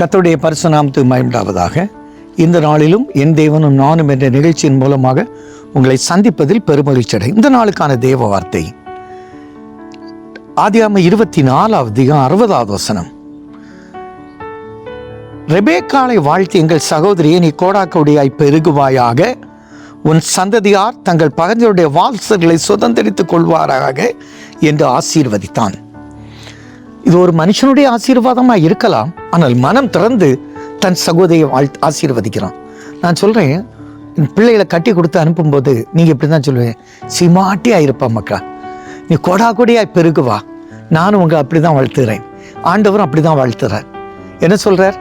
கத்தருடைய பரிசுநாமத்து மயம்டாவதாக இந்த நாளிலும் என் தேவனும் நானும் என்ற நிகழ்ச்சியின் மூலமாக உங்களை சந்திப்பதில் பெருமகிழ்ச்சி அடை இந்த நாளுக்கான தேவ வார்த்தை. ஆதியாம இருபத்தி நாலாவது அதிகம் அறுபதாவது வசனம். ரெபேக்காலை வாழ்த்து எங்கள் சகோதரியை நீ கோடாக்கவுடையாய் பெருகுவாயாக. உன் சந்ததியார் தங்கள் பகஞ்சருடைய வால்சர்களை சுதந்திரித்துக் கொள்வாராக என்று ஆசீர்வதித்தான். இது ஒரு மனுஷனுடைய ஆசீர்வாதமாக இருக்கலாம். ஆனால் மனம் திறந்து தன் சகோதரியை வாழ் ஆசீர்வதிக்கிறான். நான் சொல்கிறேன் என் பிள்ளைகளை கட்டி கொடுத்து அனுப்பும்போது நீங்கள் இப்படி தான் சொல்லுவேன் சிமாட்டியாக இருப்பா மக்கா. நீ கொடா கொடியாக பெருகுவா நானும் உங்கள் அப்படி தான் வாழ்த்துகிறேன் ஆண்டவரும் அப்படி தான் வாழ்த்துறார். என்ன சொல்கிறார்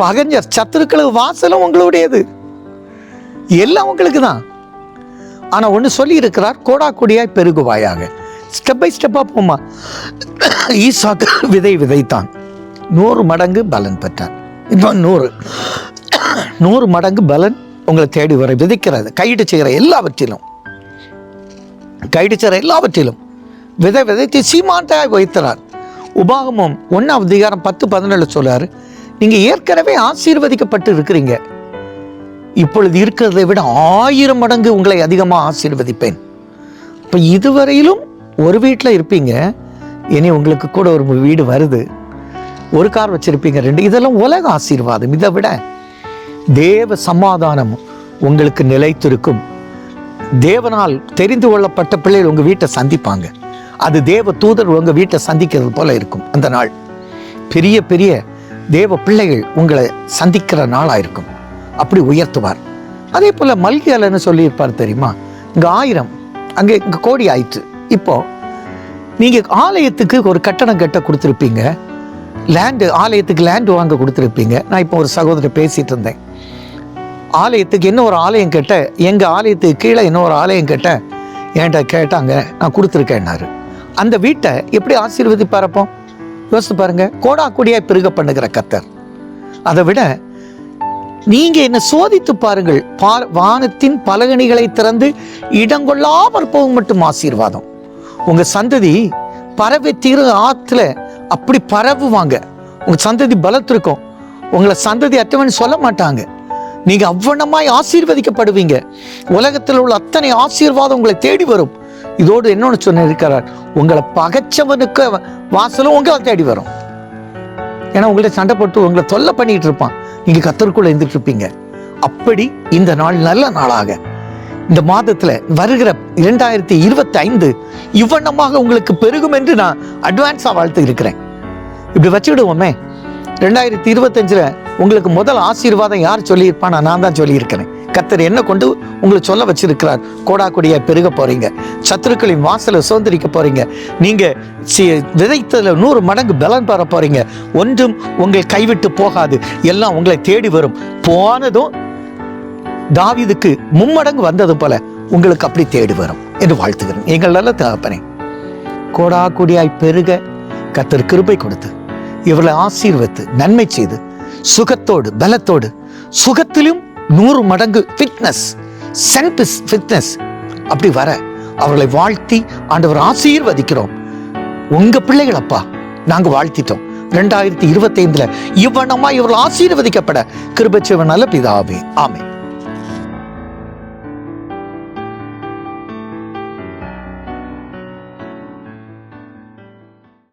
பகஞ்சர் சத்துருக்களுக்கு வாசலும் உங்களுடையது. எல்லாம் உங்களுக்கு தான் ஆனால் ஒன்று சொல்லியிருக்கிறார் கோடா கொடியாய் பெருகுவாயாக. ஸ்டெப் பை ஸ்டெப்பாக போமா ஈசாக்கு விதை விதைத்தான். நூறு மடங்கு பலன் பெற்றான் இப்போ நூறு. நூறு மடங்கு பலன் உங்களை தேடி வர விதைக்கிறது கையிட்டு செய்கிற எல்லாவற்றிலும். கைடு செய்கிற எல்லாவற்றிலும். விதை விதைத்து சீமாண்டாய் வைத்தனர் உபாகமும் ஒன்றாவது அதிகாரம் பத்து பதினேழு சொல்றாரு. நீங்கள் ஏற்கனவே ஆசீர்வதிக்கப்பட்டு இருக்கிறீங்க. இப்பொழுது இருக்கிறதை விட ஆயிரம் மடங்கு உங்களை அதிகமாக ஆசீர்வதிப்பேன். இப்போ இதுவரையிலும் ஒரு வீட்டில் இருப்பீங்க இனி உங்களுக்கு கூட ஒரு வீடு வருது. ஒரு கார் வச்சுருப்பீங்க ரெண்டு. இதெல்லாம் உலக ஆசீர்வாதம். இதை விட தேவ சமாதானம் உங்களுக்கு நிலைத்திருக்கும். தேவனால் தெரிந்து கொள்ளப்பட்ட பிள்ளைகள் உங்கள் வீட்டை சந்திப்பாங்க. அது தேவ தூதர் உங்கள் வீட்டை சந்திக்கிறது போல இருக்கும் அந்த நாள். பெரிய பெரிய தேவ பிள்ளைகள் உங்களை சந்திக்கிற நாளாக இருக்கும் அப்படி உயர்த்துவார். அதே போல் மல்கியாலன்னு சொல்லியிருப்பார் தெரியுமா? இங்கே ஆயிரம். அங்கே இங்கே கோடி ஆயிற்று. இப்போ நீங்கள் ஆலயத்துக்கு ஒரு கட்டணம் கட்ட கொடுத்துருப்பீங்க. லேண்டு ஆலயத்துக்கு லேண்டு வாங்க கொடுத்துருப்பீங்க. நான் இப்போ ஒரு சகோதரர் பேசிகிட்டு இருந்தேன். ஆலயத்துக்கு என்ன ஒரு ஆலயம் கட்ட எங்கள் ஆலயத்துக்கு கீழே இன்னொரு ஒரு ஆலயம் கட்ட என்கிட்ட கேட்டாங்க நான் கொடுத்துருக்கேன்னாரு. அந்த வீட்டை எப்படி ஆசீர்வதிப்பாரப்போ யோசித்து பாருங்க. கோடா கொடியாய் பெருக பண்ணுகிற கத்தர் அதை விட நீங்கள் என்ன சோதித்து பாருங்கள் பா- வானத்தின் பலகணிகளை திறந்து இடங்கொள்ளாமல் போகும் மட்டும் ஆசீர்வாதம். உங்க சந்ததி பறவை தீர ஆத்துல அப்படி பரவுவாங்க. உங்க சந்ததி பலத்திருக்கும் உங்களை சந்ததி அற்றவன் சொல்ல மாட்டாங்க. நீங்க அவ்வளமாய் ஆசீர்வதிக்கப்படுவீங்க. உலகத்தில் உள்ள அத்தனை ஆசீர்வாதம் உங்களை தேடி வரும். இதோடு என்னொன்னு சொன்ன இருக்கிறார். உங்களை பகைச்சவனுக்கு வாசலும் உங்களை தேடி வரும். ஏன்னா உங்கள்ட்ட சண்டை போட்டு உங்களை தொல்லை பண்ணிட்டு இருப்பான். நீங்க கத்தருக்குள்ள இருந்துட்டு இருப்பீங்க. அப்படி இந்த நாள் நல்ல நாளாக. இந்த மாதத்துல வருகிற இரண்டாயிரத்தி இருபத்தி ஐந்து இவ்வண்ணமாக உங்களுக்கு பெருகும் என்று நான் அட்வான்ஸா வாழ்த்து இருக்கிறேன். இப்படி வச்சுக்கிடுவோமே. ரெண்டாயிரத்தி இருபத்தஞ்சுல உங்களுக்கு முதல் ஆசீர்வாதம் யார் சொல்லியிருப்பானா நான் தான் சொல்லியிருக்கிறேன். கத்தர் என்ன கொண்டு உங்களை சொல்ல வச்சிருக்கிறார். கோடா கொடியா பெருக போறீங்க. சத்துருக்களின் வாசலை சுதந்திரிக்க போறீங்க. நீங்க விதைத்ததுல நூறு மடங்கு பலன் பெற போறீங்க. ஒன்றும் உங்களை கைவிட்டு போகாது. எல்லாம் உங்களை தேடி வரும். போனதும் தாவிதுக்கு மும்மடங்கு வந்தது போல உங்களுக்கு அப்படி தேடி வரும் என்று வாழ்த்துகிறேன். எங்கள் நல்ல தகப்பனே கோடா கொடியாய் பெருக கத்தர் கிருபை கொடுத்து இவர்களை ஆசீர்வத்து நன்மை செய்து சுகத்தோடு பலத்தோடு சுகத்திலும் நூறு மடங்கு ஃபிட்னஸ் சென்பிஸ் ஃபிட்னஸ் அப்படி வர அவர்களை வாழ்த்தி ஆண்டவர் ஆசீர்வதிக்கிறோம். உங்க பிள்ளைகள் அப்பா நாங்க வாழ்த்திட்டோம். ரெண்டாயிரத்தி இருபத்தைந்துல ஐந்துல இவர்கள் ஆசீர்வதிக்கப்பட கிருபச்சவன் நல்ல பிதாவே. ஆமே